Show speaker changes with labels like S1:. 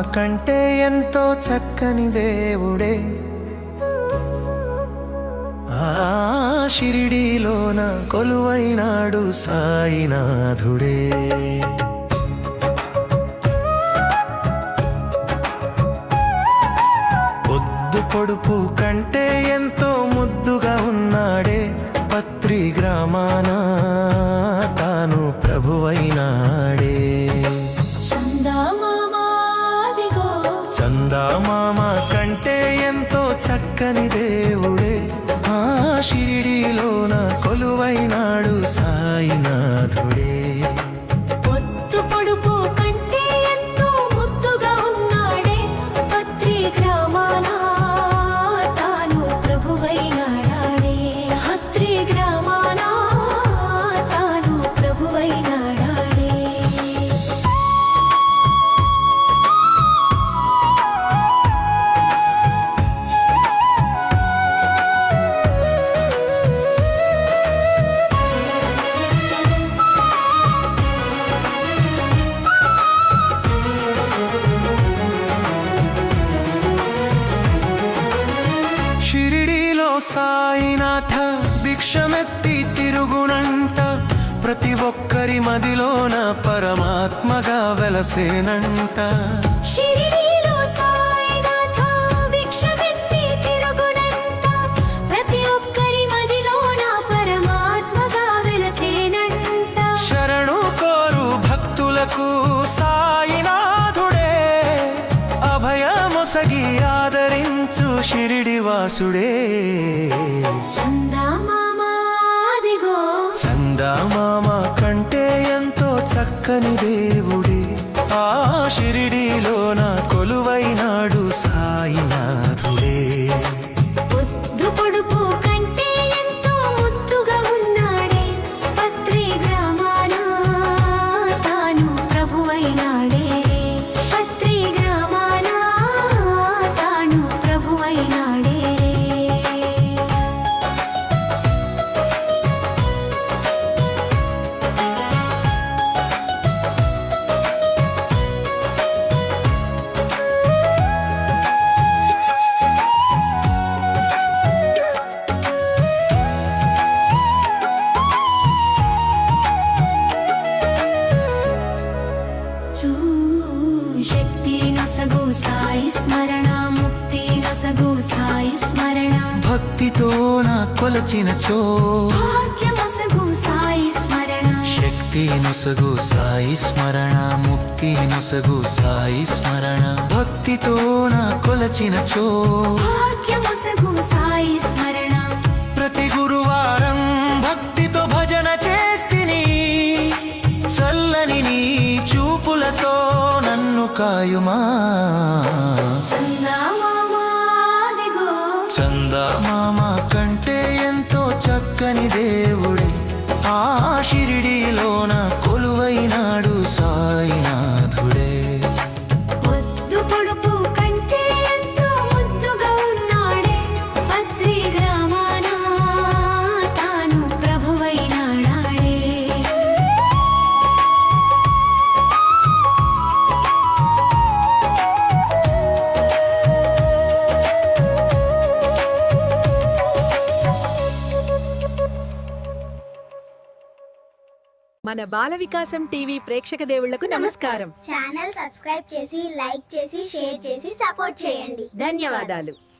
S1: కంటే ఎంతో చక్కని దేవుడే. ఆ షిరిడీలోన కొలువైనాడు సాయినాథుడే. పొద్దు పొడుపు కంటే ఎంతో ముద్దుగా ఉన్నాడే పత్రి గ్రామాన తాను ప్రభువైనాడే. మామ కంటే ఎంతో చక్కని దేవుడే. ఆ షిరిడీలోన కొలువైనాడు సాయినాథుడే. షిరిడీలో సాయినాథ భిక్షమెత్తి తిరుగునంట. ప్రతి ఒక్కరి మదిలోన పరమాత్మగా వెలసేనంట. శరణు కోరు భక్తులకు సాయినాథుడే. అభయమొసగి ఆదరించు షిరిడి వాసుడే. చందామామ కంటే ఎంతో చక్కని దేవుడే. ఆ షిరిడీలోన కొలువైనాడు సాయినాథుడే
S2: స్మరణ.
S1: భక్తితో నా కొలచిన చో
S2: భాగ్యమొసగు సాయి స్మరణ.
S1: శక్తి నొసగు సాయి స్మరణ. ముక్తి నొసగు సాయి స్మరణ. భక్తితో నా కొలచిన చో
S2: భాగ్యమొసగు సాయి స్మరణ.
S1: ప్రతి గురువారం భక్తితో భజన చేస్తిని. చల్లని నీ చూపులతో నన్ను కాయుమా. చందమామ కంటే ఎంతో
S2: చక్కనిదే.
S3: మన బాల వికాసం టీవీ ప్రేక్షక దేవుళ్ళకు నమస్కారం.
S4: ఛానల్ సబ్స్క్రైబ్ చేసి లైక్ చేసి షేర్ చేసి సపోర్ట్ చేయండి.
S3: ధన్యవాదాలు.